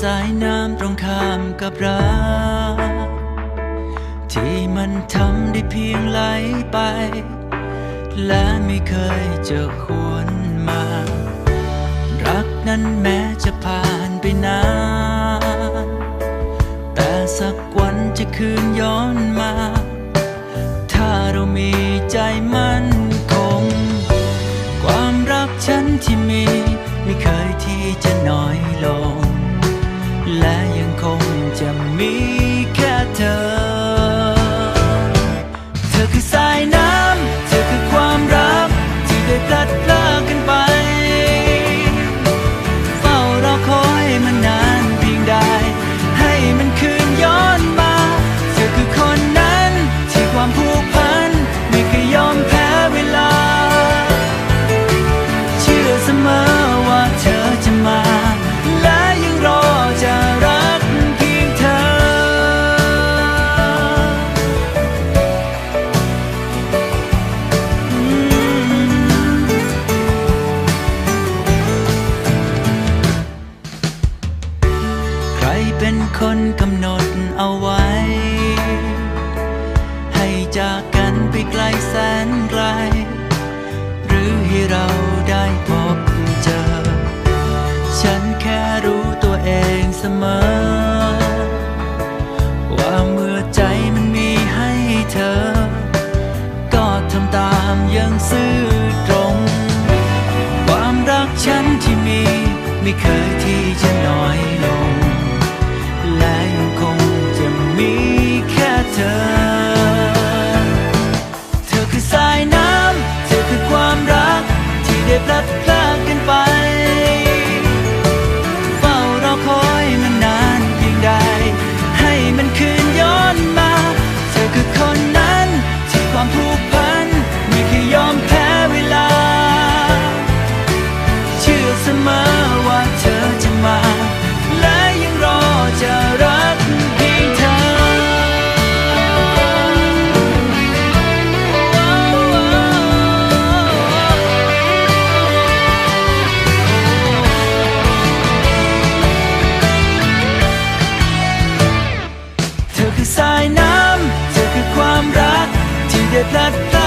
สายน้ำตรงข้ามกับรักที่มันทำได้เพียงไหลไป และไม่เคยจะหวนมา รักนั้นแม้จะผ่านไปนาน แต่สักวันจะคืนย้อนมาำหนดเอาไว้ ให้จากกันไปไกลแสนไกล หรือให้เราได้พบเจอ ฉันแค่รู้ตัวเองเสมอ ว่าเมื่อใจมันมีให้เธอ ก็ทำตามยังซื่อ live, let get that